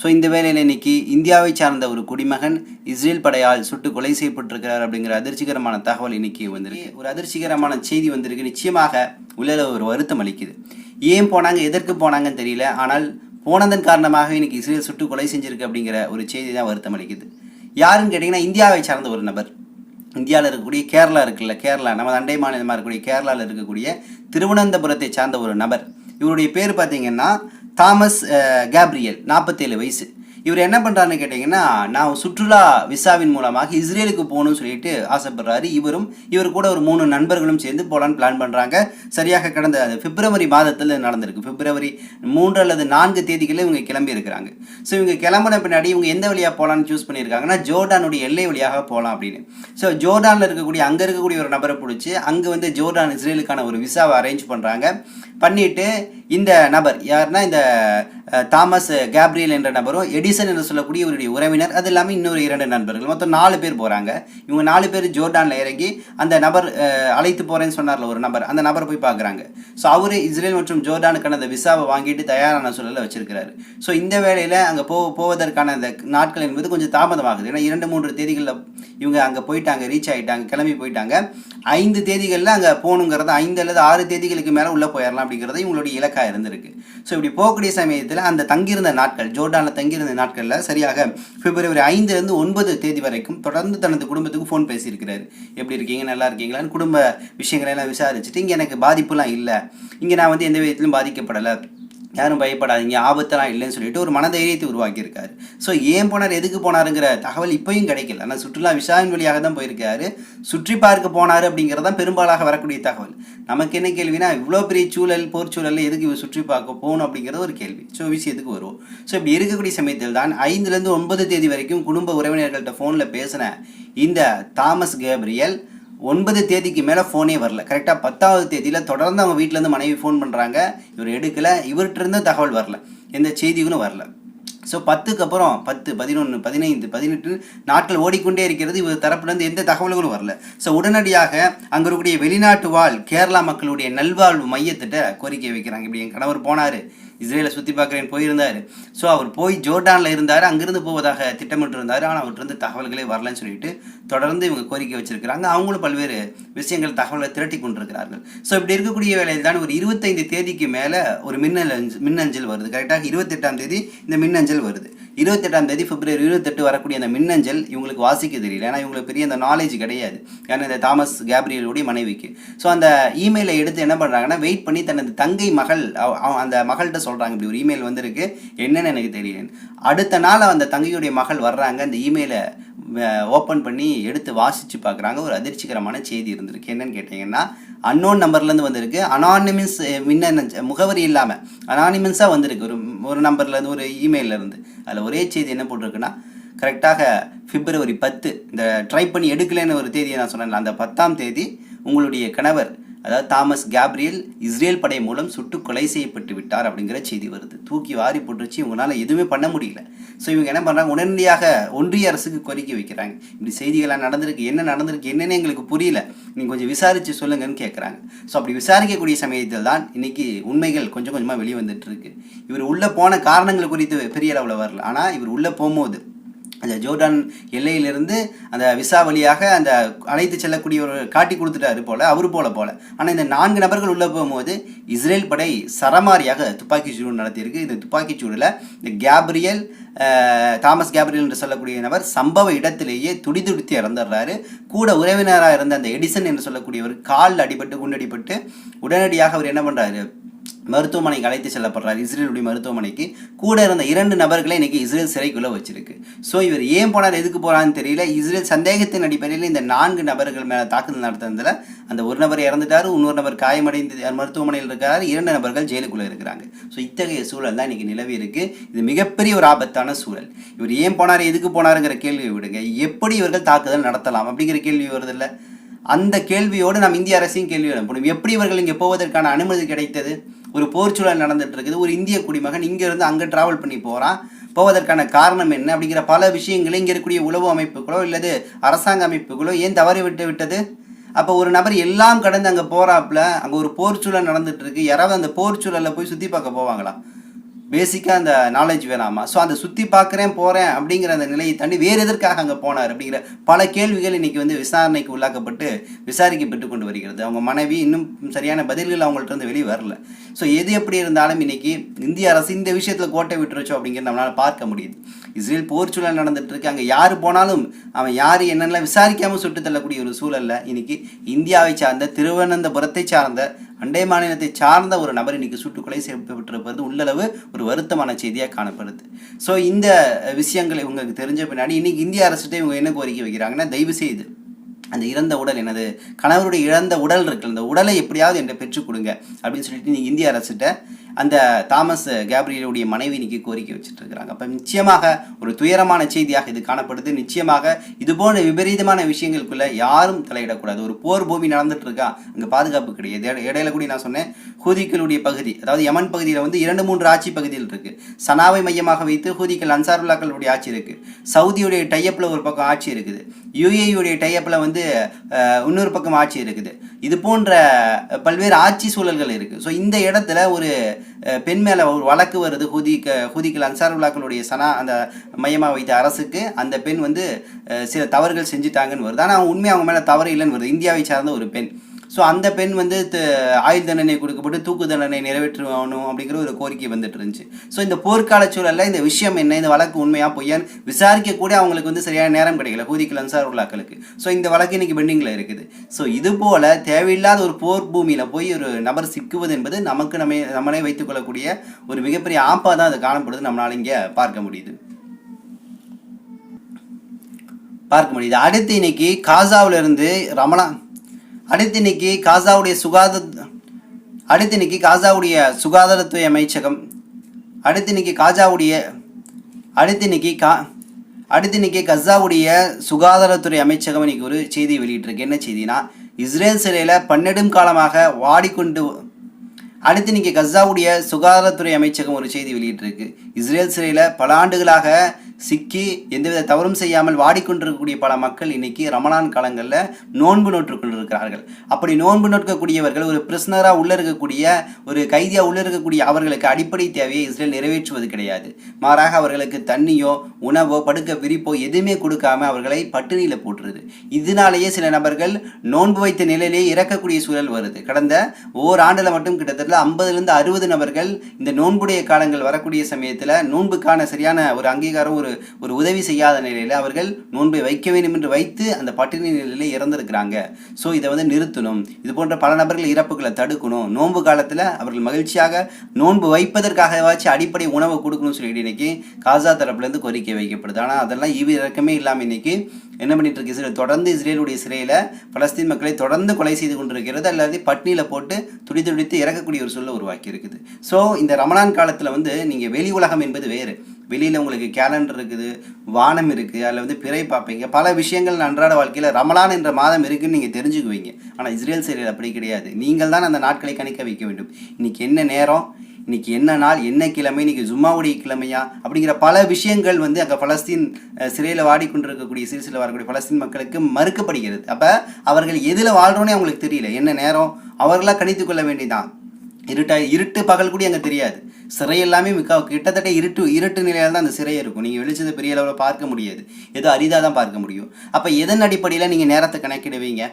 So இந்த வேலையில் இன்னைக்கு இந்தியாவை சார்ந்த ஒரு குடிமகன் இஸ்ரேல் படையால் சுட்டு கொலை செய்யப்பட்டிருக்கிறார் அப்படிங்கிற அதிர்ச்சிகரமான தகவல் இன்னைக்கு வந்திருக்கு. ஒரு அதிர்ச்சிகரமான செய்தி வந்திருக்கு. நிச்சயமாக உள்ள ஒரு வருத்தம் அளிக்குது. ஏன் போனாங்க எதற்கு போனாங்கன்னு தெரியல. ஆனால் போனதன் காரணமாக இன்னைக்கு இஸ்ரேல் சுட்டு கொலை செஞ்சிருக்கு அப்படிங்கிற ஒரு செய்தி தான் வருத்தம் அளிக்குது. யாருன்னு கேட்டிங்கன்னா இந்தியாவை சார்ந்த ஒரு நபர். இந்தியாவில் இருக்கக்கூடிய கேரளா இருக்குல்ல கேரளா நம்ம அண்டை மாநிலமாக இருக்கக்கூடிய கேரளாவில் இருக்கக்கூடிய திருவனந்தபுரத்தை சார்ந்த ஒரு நபர். இவருடைய பேர் பார்த்தீங்கன்னா தாமஸ் கேப்ரியல் நாற்பத்தேழு வயசு. இவர் என்ன பண்ணுறாருன்னு கேட்டிங்கன்னா நான் சுற்றுலா விசாவின் மூலமாக இஸ்ரேலுக்கு போகணும்னு சொல்லிட்டு ஆசைப்படுறாரு. இவரும் இவர் கூட ஒரு மூணு நண்பர்களும் சேர்ந்து போகலான்னு பிளான் பண்ணுறாங்க சரியாக கடந்த அது பிப்ரவரி மாதத்தில் நடந்திருக்கு. பிப்ரவரி மூன்று அல்லது நான்கு தேதிகளில் இவங்க கிளம்பி இருக்கிறாங்க. ஸோ இவங்க கிளம்பின பின்னாடி இவங்க எந்த வழியாக போகலான்னு சூஸ் பண்ணியிருக்காங்கன்னா ஜோர்டானுடைய எல்லை வழியாக போகலாம் அப்படின்னு. ஸோ ஜோர்டானில் இருக்கக்கூடிய அங்கே இருக்கக்கூடிய ஒரு நபரை பிடிச்சி அங்கே வந்து ஜோர்டான் இஸ்ரேலுக்கான ஒரு விசாவை அரேஞ்ச் பண்ணுறாங்க பண்ணிவிட்டு இந்த நபர் யாருன்னா இந்த தாமஸ் கேப்ரியல் என்ற நபரும் எடி எடிசன் என்று சொல்லக்கூடிய இவருடைய உறவினர் அது இல்லாமல் இன்னொரு இரண்டு நண்பர்கள். மொத்தம் நாலு பேர் போகிறாங்க இவங்க நாலு பேர் ஜோர்டானில் இறங்கி அந்த நபர் அழைத்து போகிறேன்னு சொன்னார்ல ஒரு நபர். அந்த நபரை போய் பார்க்குறாங்க ஸோ அவர் இஸ்ரேல் மற்றும் ஜோர்டானுக்கான அந்த விசாவை வாங்கிட்டு தயாரான சூழலில் வச்சிருக்கிறாரு. ஸோ இந்த வேளையில் அங்கே போ போவதற்கான அந்த நாட்கள் என்பது கொஞ்சம் தாமதமாகுது. ஏன்னா இரண்டு மூன்று தேதிகளில் இவங்க அங்கே போயிட்டாங்க ரீச் ஆகிட்டாங்க கிளம்பி போயிட்டாங்க. ஐந்து தேதிகளில் அங்கே போகணுங்கிறது ஐந்து அல்லது ஆறு தேதிகளுக்கு மேலே உள்ளே போயிடலாம் அப்படிங்கிறது இவங்களுடைய இலக்காக இருந்திருக்கு. ஸோ இப்படி போகக்கூடிய சமயத்தில் அந்த தங்கியிருந்த நாட்கள் ஜோர்டானில் தங்கியிருந்த நாட்களில் சரியாக பிப்ரவரி ஐந்துலேருந்து ஒன்பது தேதி வரைக்கும் தொடர்ந்து தனது குடும்பத்துக்கு ஃபோன் பேசியிருக்கிறாரு. எப்படி இருக்கீங்க? நல்லா இருக்கீங்களான்னு குடும்ப விஷயங்களை எல்லாம் விசாரிச்சுட்டு இங்கே எனக்கு பாதிப்புலாம் இல்லை. இங்கே நான் வந்து எந்த விதத்திலும் பாதிக்கப்படலை. யாரும் பயப்படாதீங்க ஆபத்தெல்லாம் இல்லைன்னு சொல்லிட்டு ஒரு மனதைரியத்தை உருவாக்கியிருக்காரு. ஸோ ஏன் போனார் எதுக்கு போனாருங்கிற தகவல் இப்போயும் கிடைக்கல. ஆனால் சுற்றுலா விசாவின் வழியாக தான் போயிருக்காரு. சுற்றி பார்க்க போனார் அப்படிங்கிறது தான் பெரும்பாலாக வரக்கூடிய தகவல். நமக்கு என்ன கேள்வினா இவ்வளோ பெரிய சூழல் போர் சூழலில் எதுக்கு இவர் சுற்றி பார்க்க போகணும் அப்படிங்கிறது ஒரு கேள்வி. ஸோ விஷயத்துக்கு வருவோம். ஸோ இப்படி இருக்கக்கூடிய சமயத்தில் தான் ஐந்துலேருந்து ஒன்பது தேதி வரைக்கும் குடும்ப உறவினர்கள்ட்ட ஃபோனில் பேசின இந்த தாமஸ் கேப்ரியல் ஒன்பது தேதிக்கு மேலே ஃபோனே வரல. கரெக்டாக பத்தாவது தேதியில் தொடர்ந்து அவங்க வீட்டிலேருந்து மனைவி ஃபோன் பண்ணுறாங்க இவர் எடுக்கலை. இவர்கிட்டருந்து தகவல் வரல. எந்த செய்திகளும் வரல. ஸோ பத்துக்கு அப்புறம் பத்து பதினொன்று பதினைந்து பதினெட்டு நாட்கள் ஓடிக்கொண்டே இருக்கிறது. இவர் தரப்புலேருந்து எந்த தகவல்களும் வரல. ஸோ உடனடியாக அங்கே இருக்கக்கூடிய வெளிநாட்டு வாழ் கேரளா மக்களுடைய நல்வாழ்வு மையத்திட்ட கோரிக்கை வைக்கிறாங்க. இப்படி என் கணவர் போனார். இஸ்ரேலை சுற்றி பார்க்குறேன் போயிருந்தார். ஸோ அவர் போய் ஜோர்டானில் இருந்தார். அங்கிருந்து போவதாக திட்டமிட்டு இருந்தார் ஆனால் அவர்கிட்ட தகவல்களே வரலன்னு சொல்லிட்டு தொடர்ந்து இவங்க கோரிக்கை வச்சிருக்கிறாங்க. அவங்களும் பல்வேறு விஷயங்கள் தகவலை திரட்டி கொண்டிருக்கிறார்கள். ஸோ இப்படி இருக்கக்கூடிய வேலையில் தான் ஒரு இருபத்தைந்து தேதிக்கு மேலே ஒரு மின்னல் அஞ்சு- மின்னஞ்சல் வருது. கரெக்டாக இருபத்தெட்டாம் தேதி இந்த மின்னஞ்சல் வருது. இருபத்தெட்டாம் தேதி பிப்ரவரி இருபத்தெட்டு வரக்கூடிய அந்த மின்னஞ்சல் இவங்களுக்கு வாசிக்க தெரியல. ஏன்னா இவங்களுக்கு பெரிய அந்த நாலேஜ் கிடையாது. ஏன்னா இந்த தாமஸ் கேப்ரியலுடைய மனைவிக்கு. ஸோ அந்த இமெயிலை எடுத்து என்ன பண்ணுறாங்கன்னா வெயிட் பண்ணி தனது தங்கை மகள் அந்த மகள்கிட்ட சொல்கிறாங்க இப்படி ஒரு இமெயில் வந்திருக்கு. என்னன்னு எனக்கு தெரியல அடுத்த நாள் அந்த தங்கையுடைய மகள் வர்றாங்க. அந்த இமெயிலை ஓப்பன் பண்ணி எடுத்து வாசித்து பார்க்குறாங்க. ஒரு அதிர்ச்சிகரமான செய்தி இருந்திருக்கு. என்னன்னு கேட்டிங்கன்னா அன்னோன் நம்பர்லேருந்து வந்திருக்கு. அனானிமஸ் மின்ன முகவரி இல்லாமல் அனானிமஸாக வந்திருக்கு. ஒரு ஒரு நம்பர்லேருந்து ஒரு இமெயிலேருந்து அதில் ஒரே செய்தி என்ன போட்டிருக்குன்னா கரெக்டாக பிப்ரவரி பத்து இந்த ட்ரை பண்ணி எடுக்கலைன்னு ஒரு தேதியை நான் சொன்னேன்ல அந்த பத்தாம் தேதி உங்களுடைய கணவர் அதாவது தாமஸ் கேப்ரியல் இஸ்ரேல் படை மூலம் சுட்டு கொலை செய்யப்பட்டு விட்டார் அப்படிங்கிற செய்தி வருது. தூக்கி வாரி போட்டுருச்சு இவங்களால எதுவுமே பண்ண முடியல. ஸோ இவங்க என்ன பண்ணுறாங்க உடனடியாக ஒன்றிய அரசுக்கு கோரிக்கை வைக்கிறாங்க. இப்படி செய்திகளாக நடந்திருக்கு. என்ன நடந்திருக்கு என்னென்னு எங்களுக்கு புரியல. நீங்கள் கொஞ்சம் விசாரித்து சொல்லுங்கன்னு கேட்குறாங்க ஸோ அப்படி விசாரிக்கக்கூடிய சமயத்தில் தான் இன்னைக்கு உண்மைகள் கொஞ்சம் கொஞ்சமாக வெளியே வந்துட்டு இருக்கு. இவர் உள்ளே போன காரணங்கள் குறித்து பெரிய அளவில் வரல. ஆனால் இவர் உள்ளே போகும்போது அந்த ஜோர்டான் எல்லையிலிருந்து அந்த விசா வழியாக அந்த அழைத்து செல்லக்கூடியவர் காட்டி கொடுத்துட்டாரு போல அவர் போல போல. ஆனால் இந்த நான்கு நபர்கள் உள்ளே போகும்போது இஸ்ரேல் படை சரமாரியாக துப்பாக்கி சூடு நடத்தியிருக்கு. இந்த துப்பாக்கி சூடில் இந்த கேப்ரியல் தாமஸ் கேப்ரியல் என்று சொல்லக்கூடிய நபர் சம்பவ இடத்திலேயே துடிதுடித்து இறந்துடுறாரு. கூட உறவினராக இருந்த அந்த எடிசன் என்று சொல்லக்கூடியவர் கால் அடிபட்டு குண்டடிபட்டு உடனடியாக அவர் என்ன பண்ணுறாரு மருத்துவமனைக்கு அழைத்து செல்லப்படுறார். இஸ்ரேலுடைய மருத்துவமனைக்கு கூட இருந்த இரண்டு நபர்களை இன்னைக்கு இஸ்ரேல் சிறைக்குள்ள வச்சிருக்கு. ஸோ இவர் ஏன் போனார் எதுக்கு போறான்னு தெரியல. இஸ்ரேல் சந்தேகத்தின் அடிப்படையில் இந்த நான்கு நபர்கள் மேல தாக்குதல் நடத்துனதுல அந்த ஒரு நபர் இறந்துட்டாரு இன்னொரு நபர் காயமடைந்து மருத்துவமனையில் இருக்கிறார் இரண்டு நபர்கள் ஜெயிலுக்குள்ள இருக்கிறாங்க. ஸோ இத்தகைய சூழல் தான் இன்னைக்கு நிலவி இருக்கு. இது மிகப்பெரிய ஒரு ஆபத்தான சூழல். இவர் ஏன் போனார் எதுக்கு போனாருங்கிற கேள்வியை விடுங்க. எப்படி இவர்கள் தாக்குதல் நடத்தலாம் அப்படிங்கிற கேள்வி வருதில்லை அந்த கேள்வியோடு நாம் இந்திய அரசையும் கேள்வி எழுப்பணும் எப்படி இவர்கள் இங்கே போவதற்கான அனுமதி கிடைத்தது? ஒரு போர்ச்சூழல் நடந்துட்டு இருக்குது. ஒரு இந்திய குடிமகன் இங்கேருந்து அங்கே ட்ராவல் டிராவல் பண்ணி போகிறான் போவதற்கான காரணம் என்ன அப்படிங்கிற பல விஷயங்களை இங்கே இருக்கக்கூடிய உளவு அமைப்புகளோ இல்லது அரசாங்க அமைப்புகளோ ஏன் தவறி விட்டு விட்டது? அப்போ ஒரு நபர் எல்லாம் கடந்து அங்கே போகிறாப்புல அங்கே ஒரு போர்ச்சூழல் நடந்துட்டு இருக்கு. யாராவது அந்த போர்ச்சூழல்ல போய் சுற்றி பார்க்க போவாங்களா? பேசிக்காக அந்த நாலேஜ் வேணாமா? ஸோ அதை சுற்றி பார்க்குறேன் போகிறேன் அப்படிங்கிற அந்த நிலையை தாண்டி வேறு எதற்காக அங்கே போனார் அப்படிங்கிற பல கேள்விகள் இன்னைக்கு வந்து விசாரணைக்கு உள்ளாக்கப்பட்டு விசாரிக்கப்பட்டு கொண்டு வருகிறது. அவங்க மனைவி இன்னும் சரியான பதில்கள் அவங்கள்ட்ட இருந்து வெளியே வரல. ஸோ எது எப்படி இருந்தாலும் இன்னைக்கு இந்திய அரசு இந்த விஷயத்தில் கோட்டை விட்டுருச்சோ அப்படிங்கிறத நம்மளால் பார்க்க முடியுது. இஸ்ரேல் போர் சூழல் நடந்துட்டு இருக்கு. அங்கே யார் போனாலும் அவன் யார் என்னென்னலாம் விசாரிக்காமல் சுட்டு தள்ளக்கூடிய ஒரு சூழலில் இன்னைக்கு இந்தியாவை சார்ந்த திருவனந்தபுரத்தை சார்ந்த அண்டை மாநிலத்தை சார்ந்த ஒரு நபர் இன்னைக்கு சுட்டுக்கொலை செய்யப்பட்டிருப்பது உள்ளளவு ஒரு வருத்தமான செய்தியாக காணப்படுது. ஸோ இந்த விஷயங்கள் இவங்களுக்கு தெரிஞ்ச பின்னாடி இன்னைக்கு இந்திய அரசுகிட்ட இவங்க என்ன கோரிக்கை வைக்கிறாங்கன்னா தயவு செய்து அந்த இறந்த உடல் எனது கணவருடைய இழந்த உடல் இருக்குல்ல அந்த உடலை எப்படியாவது என்கிட்ட பெற்றுக் கொடுங்க அப்படின்னு சொல்லிட்டு நீங்கள் இந்திய அரசுகிட்ட அந்த தாமஸ் கேப்ரியலுடைய மனைவி இன்னைக்கு கோரிக்கை வச்சுட்டு இருக்கிறாங்க அப்போ நிச்சயமாக ஒரு துயரமான செய்தியாக இது காணப்படுது. நிச்சயமாக இது போன்ற விபரீதமான விஷயங்களுக்குள்ள யாரும் தலையிடக்கூடாது. ஒரு போர் பூமி நடந்துட்டு இருக்கா அங்கே பாதுகாப்பு கிடையாது. இடையில கூட நான் சொன்னேன் ஹூதிக்களுடைய பகுதி அதாவது யமன் பகுதியில் வந்து இரண்டு மூன்று ஆட்சி பகுதியில் இருக்கு. சனாவை மையமாக வைத்து ஹூதிக்கள் அன்சாருல்லாக்களுடைய ஆட்சி இருக்கு. சவுதியுடைய டையப்பில் ஒரு பக்கம் ஆட்சி இருக்குது. யுஏயுடைய டையப்பில் வந்து இன்னொரு பக்கம் ஆட்சி இருக்குது. இது போன்ற பல்வேறு ஆட்சி சூழல்கள் இருக்குது ஸோ இந்த இடத்துல ஒரு பெண் மேல ஒரு வழக்கு வருது. ஹூதிக்க ஹூதிக்கள் அன்சாருல்லாக்களுடைய சனா அந்த மையமாக வைத்த அரசுக்கு. அந்த பெண் வந்து சில தவறுகள் செஞ்சுட்டாங்கன்னு வருது. ஆனால் உண்மை அவங்க மேல தவறு இல்லைன்னு வருது. இந்தியாவை சார்ந்த ஒரு பெண். ஸோ அந்த பெண் வந்து த- ஆயுள் தண்டனை கொடுக்கப்பட்டு தூக்கு தண்டனை நிறைவேற்றணும் அப்படிங்கிற ஒரு கோரிக்கை வந்துட்டு இருந்துச்சு ஸோ இந்த போர்க்கால சூழலில் இந்த விஷயம் என்ன? இந்த வழக்கு உண்மையாக பொய்யான்னு விசாரிக்க கூட அவங்களுக்கு வந்து சரியான நேரம் கிடைக்கல. ஹூதிக்கல் அன்சார் உள்ளாக்களுக்கு. ஸோ இந்த வழக்கு இன்னைக்கு பெண்டிங்கில் இருக்குது. ஸோ இது போல தேவையில்லாத ஒரு போர் பூமியில் போய் ஒரு நபர் சிக்குவது என்பது நமக்கு நம்ம நம்மளே வைத்துக்கொள்ளக்கூடிய ஒரு மிகப்பெரிய ஆப்பாக தான் அது காணப்படுது. நம்மளால இங்கே பார்க்க முடியுது. பார்க்க முடியுது. அடுத்து இன்னைக்கு காசாவிலிருந்து ரமணா அடுத்து இன்னைக்கு காசாவுடைய சுகாத அடுத்து இன்னைக்கு காசாவுடைய சுகாதாரத்துறை அமைச்சகம் அடுத்து இன்னைக்கு காஜாவுடைய அடுத்து இன்னைக்கு கா அடுத்து இன்னைக்கு கசாவுடைய சுகாதாரத்துறை அமைச்சகம் இன்னைக்கு ஒரு செய்தி வெளியிட்டிருக்கு. என்ன செய்தினா இஸ்ரேல் சிறையில் பன்னெடும் காலமாக வாடிக்கொண்டு அடுத்து இன்னைக்கு கசாவுடைய சுகாதாரத்துறை அமைச்சகம் ஒரு செய்தி வெளியிட்டிருக்கு. இஸ்ரேல் சிறையில் பல ஆண்டுகளாக சிக்கி எந்தவித தவறும் செய்யாமல் வாடிக்கொண்டிருக்கக்கூடிய பல மக்கள் இன்னைக்கு ரமலான் காலங்களில் நோன்பு நோற்றுக்கொண்டிருக்கிறார்கள். அப்படி நோன்பு நோக்கக்கூடியவர்கள் ஒரு பிரிஸ்னராக உள்ள இருக்கக்கூடிய ஒரு கைதியாக உள்ள இருக்கக்கூடிய அவர்களுக்கு அடிப்படை தேவையை இஸ்ரேல் நிறைவேற்றுவது கிடையாது. மாறாக அவர்களுக்கு தண்ணியோ உணவோ படுக்க விரிப்போ எதுவுமே கொடுக்காம அவர்களை பட்டினியில் போட்டுருது. இதனாலேயே சில நபர்கள் நோன்பு வைத்த நிலையிலே இறக்கக்கூடிய சூழல் வருது. கடந்த ஓராண்டில் மட்டும் கிட்டத்தட்ட ஐம்பதுலேருந்து அறுபது நபர்கள் இந்த நோன்புடைய காலங்கள் வரக்கூடிய சமயத்தில் நோன்புக்கான சரியான ஒரு அங்கீகாரம் ஒரு ஒரு உதவி செய்யாத நிலையில் அவர்கள் நோன்பை வைக்க வேண்டும் என்று வைத்து அந்த பட்டினி நிலையில் இறந்திருக்கிறாங்க. ஸோ இதை வந்து நிறுத்தணும். இது போன்ற பல நபர்கள் இறப்புகளை தடுக்கணும். நோன்பு காலத்தில் அவர்கள் மகிழ்ச்சியாக நோன்பு வைப்பதற்காகவாச்சும் அடிப்படை உணவை கொடுக்கணும்னு சொல்லிட்டு இன்னைக்கு காசா தரப்புலேருந்து கோரிக்கை வைக்கப்படுது. ஆனால் அதெல்லாம் ஈவு இறக்கமே இல்லாமல் இன்னைக்கு என்ன பண்ணிட்டு இருக்கு? இஸ்ரேல் தொடர்ந்து இஸ்ரேலுடைய சிறையில் பலஸ்தீன் மக்களை தொடர்ந்து கொலை செய்து கொண்டிருக்கிறது. அல்லது பட்னியில் போட்டு துடி துடித்து இறக்கக்கூடிய ஒரு சூழலை உருவாக்கி இருக்குது ஸோ இந்த ரமணான் காலத்தில் வந்து நீங்கள் வெளி உலகம் என்பது வேறு. வெளியில் உங்களுக்கு கேலண்டர் இருக்குது வானம் இருக்குது அதில் வந்து பிறை பார்ப்பீங்க. பல விஷயங்கள் அன்றாட வாழ்க்கையில் ரமலான் என்ற மாதம் இருக்குன்னு நீங்கள் தெரிஞ்சுக்குவீங்க. ஆனால் இஸ்ரேல் சிறையில் அப்படி கிடையாது. நீங்கள் தான் அந்த நாட்களை கணிக்க வைக்க வேண்டும். இன்றைக்கி என்ன நேரம்? இன்றைக்கி என்ன நாள்? என்ன கிழமை? இன்னைக்கு ஜும்மாவுடைய கிழமையா? அப்படிங்கிற பல விஷயங்கள் வந்து அங்கே பலஸ்தீன் சிறையில் வாடிக்கொண்டிருக்கக்கூடிய சிறுசில் வரக்கூடிய பலஸ்தீன் மக்களுக்கு மறுக்கப்படுகிறது. அப்போ அவர்கள் எதில் வாழ்கிறோன்னே அவங்களுக்கு தெரியல. என்ன நேரம்? அவர்களாக கணித்து கொள்ள வேண்டியதான் இருட்டா இருட்டு பகல் கூட அங்கே தெரியாது. சிறை எல்லாமே மிக்க கிட்டத்தட்ட இருட்டு இருட்டு நிலையில தான் அந்த சிறை இருக்கும். நீங்கள் வெளிச்சத்தை பெரிய அளவில் பார்க்க முடியாது. ஏதோ அரிதாக தான் பார்க்க முடியும். அப்போ எதன் அடிப்படையில் நீங்கள் நேரத்தை கணக்கிடுவீங்க?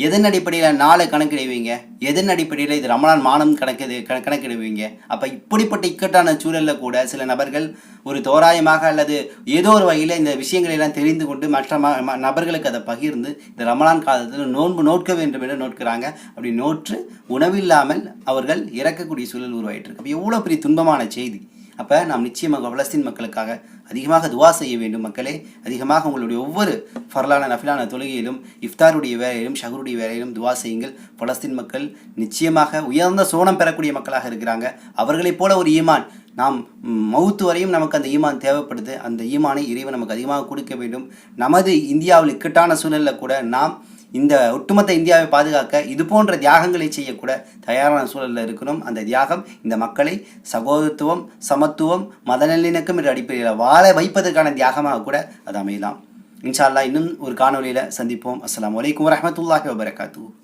எதன் அடிப்படையில் நாளை கணக்கிடுவீங்க? எதன் அடிப்படையில் இது ரமலான் மானம் கணக்கு கண- கணக்கிடுவீங்க? அப்போ இப்படிப்பட்ட இக்கட்டான சூழலில் கூட சில நபர்கள் ஒரு தோராயமாக அல்லது ஏதோ ஒரு வகையில் இந்த விஷயங்களை எல்லாம் தெரிந்து கொண்டு மற்ற ம- ம- நபர்களுக்கு அதை பகிர்ந்து இந்த ரமலான் காலத்தில் நோன்பு நோட்க வேண்டும் என்று நோட்கிறாங்க அப்படி நோற்று உணவில்லாமல் அவர்கள் இறக்கக்கூடிய சூழல் உருவாயிட்டு இருக்கு. அப்போ எவ்வளோ பெரிய துன்பமான செய்தி. அப்போ நாம் நிச்சயமாக பலஸ்தீன் மக்களுக்காக அதிகமாக துவா செய்ய வேண்டும் மக்களே. அதிகமாக உங்களுடைய ஒவ்வொரு ஃபர்லான நஃபிலான தொழுகையிலும் இஃப்தாருடைய வேலையிலும் ஷஹருடைய வேலையிலும் துவா செய்யுங்கள். பலஸ்தீன் மக்கள் நிச்சயமாக உயர்ந்த சோனம் பெறக்கூடிய மக்களாக இருக்கிறாங்க. அவர்களைப் போல ஒரு ஈமான் நாம் மவுத்து வரையும் நமக்கு அந்த ஈமான் தேவைப்படுது. அந்த ஈமானை இறைவன் நமக்கு அதிகமாக கொடுக்க வேண்டும். நமது இந்தியாவில் இக்கட்டான சூழலில் கூட நாம் இந்த ஒட்டுமொத்த இந்தியாவை பாதுகாக்க இது போன்ற தியாகங்களை செய்யக்கூட தயாரான சூழலில் இருக்கணும். அந்த தியாகம் இந்த மக்களை சகோதரத்துவம் சமத்துவம் மத நல்லிணக்கம் என்ற அடிப்படையில் வாழ வைப்பதற்கான தியாகமாக கூட அது அமையலாம். இன்ஷா இன்னும் ஒரு காணொளியில் சந்திப்போம். அஸ்லாம் வலைக்கம் வரமத்துல்லாஹி வபரகாத்து